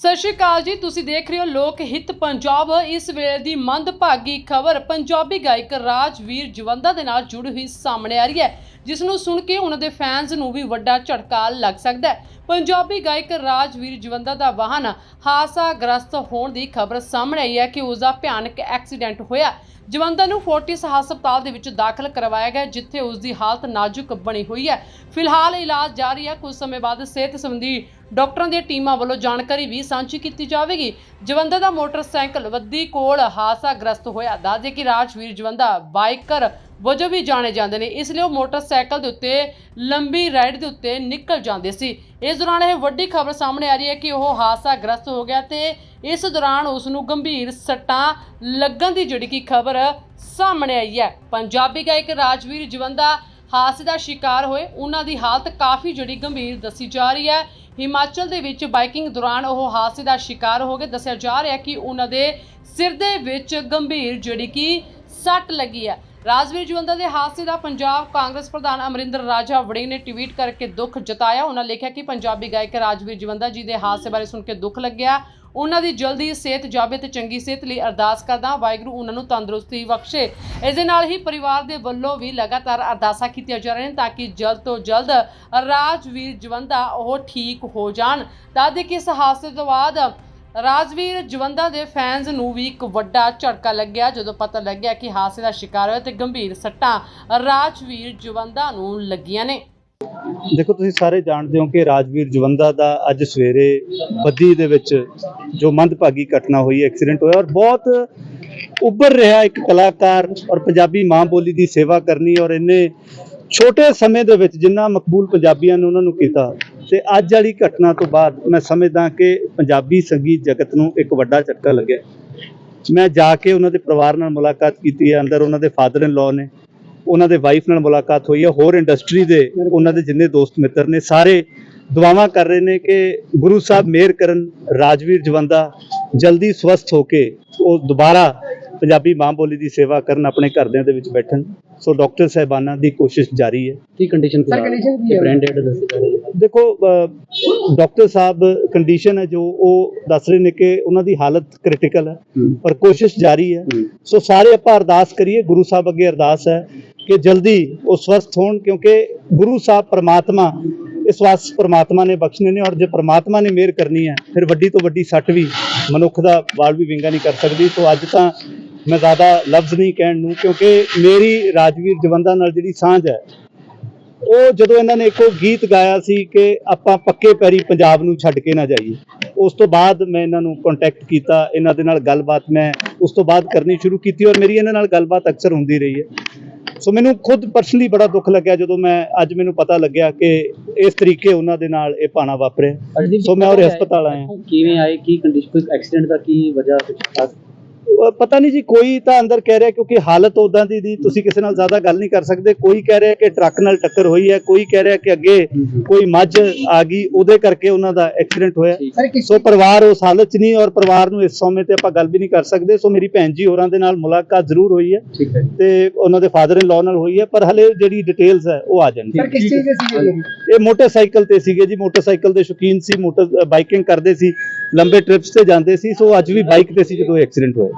ਸਤਿ ਸ਼੍ਰੀ ਅਕਾਲ ਜੀ, ਤੁਸੀਂ ਦੇਖ ਰਹੇ ਹੋ ਲੋਕ ਹਿੱਤ ਪੰਜਾਬ। ਇਸ ਵੇਲੇ ਦੀ ਮੰਦਭਾਗੀ ਖਬਰ ਪੰਜਾਬੀ ਗਾਇਕ ਰਾਜਵੀਰ ਜਵੰਦਾ ਦੇ ਨਾਲ ਜੁੜੀ ਹੋਈ ਸਾਹਮਣੇ ਆ ਰਹੀ ਹੈ, ਜਿਸ ਨੂੰ ਸੁਣ ਕੇ ਉਹਨਾਂ ਦੇ ਫੈਨਸ ਨੂੰ ਵੀ ਵੱਡਾ ਝਟਕਾ ਲੱਗ ਸਕਦਾ ਹੈ। ਪੰਜਾਬੀ ਗਾਇਕ ਰਾਜਵੀਰ ਜਵੰਦਾ ਦਾ ਵਾਹਨ ਹਾਦਸਾਗ੍ਰਸਤ ਹੋਣ ਦੀ ਖਬਰ ਸਾਹਮਣੇ ਆਈ ਹੈ ਕਿ ਉਸ ਦਾ ਭਿਆਨਕ ਐਕਸੀਡੈਂਟ ਹੋਇਆ। ਜਵੰਦਾ ਨੂੰ ਫੋਰਟਿਸ ਹਸਪਤਾਲ ਦੇ ਵਿੱਚ ਦਾਖਲ ਕਰਵਾਇਆ ਗਿਆ, ਜਿੱਥੇ ਉਸ ਦੀ ਹਾਲਤ ਨਾਜ਼ੁਕ ਬਣੀ ਹੋਈ ਹੈ। ਫਿਲਹਾਲ ਇਲਾਜ ਜਾਰੀ ਹੈ। ਕੁਝ ਸਮੇਂ ਬਾਅਦ ਸਿਹਤ ਸੰਬੰਧੀ ਡਾਕਟਰਾਂ ਦੀਆਂ ਟੀਮਾਂ ਵੱਲੋਂ ਜਾਣਕਾਰੀ ਵੀ ਸਾਂਝੀ ਕੀਤੀ ਜਾਵੇਗੀ। ਜਵੰਦਾ ਦਾ ਮੋਟਰਸਾਈਕਲ ਵੱਦੀ ਕੋਲ ਹਾਦਸਾਗ੍ਰਸਤ ਹੋਇਆ। ਦੱਸਦੇ ਕਿ ਰਾਜਵੀਰ ਜਵੰਦਾ ਬਾਈਕਰ ਵਜੋਂ ਵੀ ਜਾਣੇ ਜਾਂਦੇ ਨੇ, ਇਸ ਲਈ ਉਹ ਮੋਟਰਸਾਈਕਲ ਦੇ ਉੱਤੇ, ਲੰਬੀ ਰਾਈਡ ਦੇ ਉੱਤੇ ਨਿਕਲ ਜਾਂਦੇ ਸੀ। ਇਸ ਦੌਰਾਨ ਇਹ ਵੱਡੀ ਖਬਰ ਸਾਹਮਣੇ ਆ ਰਹੀ ਹੈ ਕਿ ਉਹ ਹਾਦਸਾ ਗ੍ਰਸਤ ਹੋ ਗਿਆ ਤੇ ਇਸ ਦੌਰਾਨ ਉਸ ਨੂੰ ਗੰਭੀਰ ਸੱਟਾਂ ਲੱਗਣ ਦੀ ਜਿਹੜੀ ਕਿ ਖਬਰ ਸਾਹਮਣੇ ਆਈ ਹੈ। ਪੰਜਾਬੀ ਗਾਇਕ ਰਾਜਵੀਰ ਜਵੰਦਾ ਹਾਦਸੇ ਦਾ ਸ਼ਿਕਾਰ ਹੋਏ, ਉਹਨਾਂ ਦੀ ਹਾਲਤ ਕਾਫੀ ਜਿਹੜੀ ਗੰਭੀਰ ਦੱਸੀ ਜਾ ਰਹੀ ਹੈ। ਹਿਮਾਚਲ ਦੇ ਵਿੱਚ ਬਾਈਕਿੰਗ ਦੌਰਾਨ ਉਹ ਹਾਦਸੇ ਦਾ ਸ਼ਿਕਾਰ ਹੋ ਗਏ। ਦੱਸਿਆ ਜਾ ਰਿਹਾ ਕਿ ਉਹਨਾਂ ਦੇ ਸਿਰ ਦੇ ਵਿੱਚ ਗੰਭੀਰ ਜਿਹੜੀ ਕਿ ਸੱਟ ਲੱਗੀ ਹੈ। ਰਾਜਵੀਰ ਜਵੰਦਾ ਦੇ ਹਾਦਸੇ ਦਾ ਪੰਜਾਬ ਕਾਂਗਰਸ ਪ੍ਰਧਾਨ ਅਮਰਿੰਦਰ ਰਾਜਾ ਵੜਿੰਗ ਨੇ ਟਵੀਟ ਕਰਕੇ ਦੁੱਖ ਜਤਾਇਆ। ਉਹਨਾਂ ਲਿਖਿਆ ਕਿ ਪੰਜਾਬੀ ਗਾਇਕ ਰਾਜਵੀਰ ਜਵੰਦਾ ਜੀ ਦੇ ਹਾਦਸੇ ਬਾਰੇ ਸੁਣ ਕੇ ਦੁੱਖ ਲੱਗਿਆ। ਉਹਨਾਂ ਦੀ ਜਲਦੀ ਸਿਹਤ ਜਾਵੇ ਤੇ ਚੰਗੀ ਸਿਹਤ ਲਈ ਅਰਦਾਸ ਕਰਦਾ, ਵਾਹਿਗੁਰੂ ਉਹਨਾਂ ਨੂੰ ਤੰਦਰੁਸਤੀ ਬਖਸ਼ੇ। ਇਸ ਦੇ ਨਾਲ ਹੀ ਪਰਿਵਾਰ ਦੇ ਵੱਲੋਂ ਵੀ ਲਗਾਤਾਰ ਅਰਦਾਸਾਂ ਕੀਤੀਆਂ ਜਾ ਰਹੀਆਂ ਨੇ ਤਾਂ ਕਿ ਜਲਦ ਤੋਂ ਜਲਦ ਰਾਜਵੀਰ ਜਵੰਦਾ ਉਹ ਠੀਕ ਹੋ ਜਾਣ। ਦੱਸਦੇ ਕਿ ਇਸ ਹਾਦਸੇ ਤੋਂ ਬਾਅਦ ਰਾਜਵੀਰ ਜਵੰਦਾ ਦੇ ਫੈਨਸ ਨੂੰ ਵੀ ਇੱਕ ਵੱਡਾ ਝਟਕਾ ਲੱਗਿਆ, ਜਦੋਂ ਪਤਾ ਲੱਗਿਆ ਕਿ ਹਾਦਸੇ ਦਾ ਸ਼ਿਕਾਰ ਹੋਇਆ ਤੇ ਗੰਭੀਰ ਸੱਟਾਂ ਰਾਜਵੀਰ ਜਵੰਦਾ ਨੂੰ ਲੱਗੀਆਂ ਨੇ। ਦੇਖੋ, ਤੁਸੀਂ ਸਾਰੇ ਜਾਣਦੇ ਹੋ ਕਿ ਰਾਜਵੀਰ ਜਵੰਦਾ ਦਾ ਅੱਜ ਸਵੇਰੇ ਬੱਦੀ ਦੇ ਵਿੱਚ ਜੋ ਮੰਦਭਾਗੀ ਘਟਨਾ ਹੋਈ ਐਕਸੀਡੈਂਟ ਹੋਇਆ ਔਰ ਬਹੁਤ ਉੱਭਰ ਰਿਹਾ ਇੱਕ ਕਲਾਕਾਰ ਔਰ ਪੰਜਾਬੀ ਮਾਂ ਬੋਲੀ ਦੀ ਸੇਵਾ ਕਰਨੀ ਔਰ ਇੰਨੇ ਛੋਟੇ ਸਮੇਂ ਦੇ ਵਿੱਚ ਜਿੰਨਾ ਮਕਬੂਲ ਪੰਜਾਬੀਆਂ ਨੇ ਉਹਨਾਂ ਨੂੰ ਕੀਤਾ। ਤੇ ਅੱਜ ਵਾਲੀ ਘਟਨਾ ਤੋਂ ਬਾਅਦ ਮੈਂ ਸਮਝਦਾ ਕਿ ਪੰਜਾਬੀ ਸੰਗੀਤ ਜਗਤ ਨੂੰ ਇੱਕ ਵੱਡਾ ਝਟਕਾ ਲੱਗਿਆ। ਮੈਂ ਜਾ ਕੇ ਉਹਨਾਂ ਦੇ ਪਰਿਵਾਰ ਨਾਲ ਮੁਲਾਕਾਤ ਕੀਤੀ ਹੈ ਅੰਦਰ ਉਹਨਾਂ ਦੇ ਫਾਦਰ ਇਨ ਲਾਅ ਨੇ ਉਹਨਾਂ ਦੇ ਵਾਈਫ ਨਾਲ ਮੁਲਾਕਾਤ ਹੋਈ ਹੈ ਹੋਰ ਇੰਡਸਟਰੀ ਦੇ ਉਹਨਾਂ ਦੇ ਜਿੰਨੇ ਦੋਸਤ ਮਿੱਤਰ ਨੇ ਸਾਰੇ ਦੁਆਵਾਂ ਕਰ ਰਹੇ ਨੇ ਕਿ ਗੁਰੂ ਸਾਹਿਬ ਮਿਹਰ ਕਰਨ ਰਾਜਵੀਰ ਜਵੰਦਾ ਜਲਦੀ ਸਵਸਥ ਹੋ ਕੇ ਉਹ ਦੁਬਾਰਾ ਪੰਜਾਬੀ ਮਾਂ ਬੋਲੀ ਦੀ ਸੇਵਾ ਕਰਨ ਆਪਣੇ ਘਰਦਿਆਂ ਦੇ ਵਿੱਚ ਬੈਠਣ। ਸੋ ਡਾਕਟਰ ਸਾਹਿਬਾਨਾਂ ਦੀ ਕੋਸ਼ਿਸ਼ ਜਾਰੀ ਹੈ। ਕੀ ਕੰਡੀਸ਼ਨ ਸਰ ਕੰਡੀਸ਼ਨ ਕੀ ਹੈ? ਬ੍ਰਾਂਡਡ ਦੱਸੇ ਦੇਖੋ ਡਾਕਟਰ ਸਾਹਿਬ ਕੰਡੀਸ਼ਨ ਹੈ ਜੋ ਉਹ ਦੱਸ ਰਹੇ ਨੇ ਕਿ ਉਹਨਾਂ ਦੀ ਹਾਲਤ ਕ੍ਰਿਟੀਕਲ ਹੈ। ਪਰ ਕੋਸ਼ਿਸ਼ ਜਾਰੀ ਹੈ ਹੂੰ। ਸੋ ਸਾਰੇ ਆਪਾਂ ਅਰਦਾਸ ਕਰੀਏ ਗੁਰੂ ਸਾਹਿਬ ਅੱਗੇ ਅਰਦਾਸ ਹੈ ਕਿ ਜਲਦੀ ਉਹ ਸਵਸਥ ਹੋਣ ਕਿਉਂਕਿ ਗੁਰੂ ਸਾਹਿਬ ਪ੍ਰਮਾਤਮਾ ਇਸ ਵਾਸ ਪ੍ਰਮਾਤਮਾ ਨੇ ਬਖਸ਼ਣੇ ਨੇ ਔਰ ਜੇ ਪ੍ਰਮਾਤਮਾ ਨੇ ਮਿਹਰ ਕਰਨੀ ਹੈ ਫਿਰ ਵੱਡੀ ਤੋਂ ਵੱਡੀ ਸੱਟ ਵੀ ਮਨੁੱਖ ਦਾ ਵਾਲ ਵੀ ਵਿੰਗਾ ਨਹੀਂ ਕਰ ਸਕਦੀ ਸੋ ਅੱਜ ਤਾਂ ਮੈਂ ਜ਼ਿਆਦਾ ਲਫ਼ਜ਼ ਨਹੀਂ ਕਹਿਣ ਨੂੰ ਕਿਉਂਕਿ ਮੇਰੀ ਰਾਜਵੀਰ ਜਵੰਦਾ ਨਾਲ ਜਿਹੜੀ ਸਾਂਝ ਹੈ ਉਹ ਜਦੋਂ ਇਹਨਾਂ ਨੇ ਇੱਕੋ ਗੀਤ ਗਾਇਆ ਸੀ ਕਿ ਆਪਾਂ ਪੱਕੇ ਪੈਰੀ ਪੰਜਾਬ ਨੂੰ ਛੱਡ ਕੇ ਨਾ ਜਾਈਏ ਉਸ ਤੋਂ ਬਾਅਦ ਮੈਂ ਇਹਨਾਂ ਨੂੰ ਕੰਟੈਕਟ ਕੀਤਾ ਇਹਨਾਂ ਦੇ ਨਾਲ ਗੱਲਬਾਤ ਮੈਂ ਉਸ ਤੋਂ ਬਾਅਦ ਕਰਨੀ ਸ਼ੁਰੂ ਕੀਤੀ ਔਰ ਮੇਰੀ ਇਹਨਾਂ ਨਾਲ ਗੱਲਬਾਤ ਅਕਸਰ ਹੁੰਦੀ ਰਹੀ ਹੈ। ਸੋ ਮੈਨੂੰ ਖੁਦ ਪਰਸਨਲੀ ਬੜਾ ਦੁੱਖ ਲੱਗਿਆ ਜਦੋਂ ਮੈਂ ਅੱਜ ਮੈਨੂੰ ਪਤਾ ਲੱਗਿਆ ਕਿ ਇਸ ਤਰੀਕੇ ਉਹਨਾਂ ਦੇ ਨਾਲ ਇਹ ਪਾਣਾ ਵਾਪਰਿਆ। ਸੋ ਮੈਂ ਉਹਦੇ ਹਸਪਤਾਲ ਆਇਆ। ਕਿਵੇਂ ਆਏ? ਕੀ ਕੰਡੀਸ਼ਨ ਕੋਈ ਐਕਸੀਡੈਂਟ ਦਾ ਕੀ ਵਜ੍ਹਾ ਕੁਝ ਪਤਾ ਨਹੀਂ ਜੀ ਕੋਈ ਤਾਂ ਅੰਦਰ ਕਹਿ ਰਿਹਾ ਕਿਉਂਕਿ ਹਾਲਤ ਉਦਾਂ ਦੀ ਦੀ ਤੁਸੀਂ ਕਿਸੇ ਨਾਲ ਜ਼ਿਆਦਾ ਗੱਲ ਨਹੀਂ ਕਰ ਸਕਦੇ। ਕੋਈ ਕਹਿ ਰਿਹਾ ਕਿ ਟਰੱਕ ਨਾਲ ਟੱਕਰ ਹੋਈ ਹੈ ਕੋਈ ਕਹਿ ਰਿਹਾ ਕਿ ਅੱਗੇ ਕੋਈ ਮੱਝ ਆ ਗਈ ਉਹਦੇ ਕਰਕੇ ਉਹਨਾਂ ਦਾ ਐਕਸੀਡੈਂਟ ਹੋਇਆ। ਸੋ ਪਰਿਵਾਰ ਉਸ ਹਾਲਤ 'ਚ ਨਹੀਂ ਔਰ ਪਰਿਵਾਰ ਨੂੰ ਇਸ ਸਮੇਂ ਤੇ ਆਪਾਂ ਗੱਲ ਵੀ ਨਹੀਂ ਕਰ ਸਕਦੇ। ਸੋ ਮੇਰੀ ਭੈਣ ਜੀ ਹੋਰਾਂ ਦੇ ਨਾਲ ਮੁਲਾਕਾਤ ਜ਼ਰੂਰ ਹੋਈ ਹੈ। ਤੇ ਉਹਨਾਂ ਦੇ ਫਾਦਰ ਇਨ ਲਾਅ ਨਾਲ ਹੋਈ ਹੈ ਪਰ ਹਲੇ ਜਿਹੜੀ ਡਿਟੇਲਸ ਹੈ ਉਹ ਆ ਜਾਣਗੀ ਸਰ ਕਿਸ ਚੀਜ਼ ਦੇ ਸੀਗੇ ਲੋਕ? ਇਹ ਮੋਟਰਸਾਈਕਲ ਤੇ ਸੀਗੇ ਜੀ। ਮੋਟਰਸਾਈਕਲ ਦੇ ਸ਼ੌਕੀਨ ਸੀ ਮੋਟਰ ਬਾਈਕਿੰਗ ਕਰਦੇ ਸੀ ਲੰਬੇ ਟ੍ਰਿਪਸ ਤੇ ਜਾਂਦੇ ਸੀ। ਸੋ ਅੱਜ ਵੀ ਬਾਈਕ ਤੇ ਸੀ ਜਦੋਂ ਐਕਸੀਡੈਂਟ ਹੋਇਆ।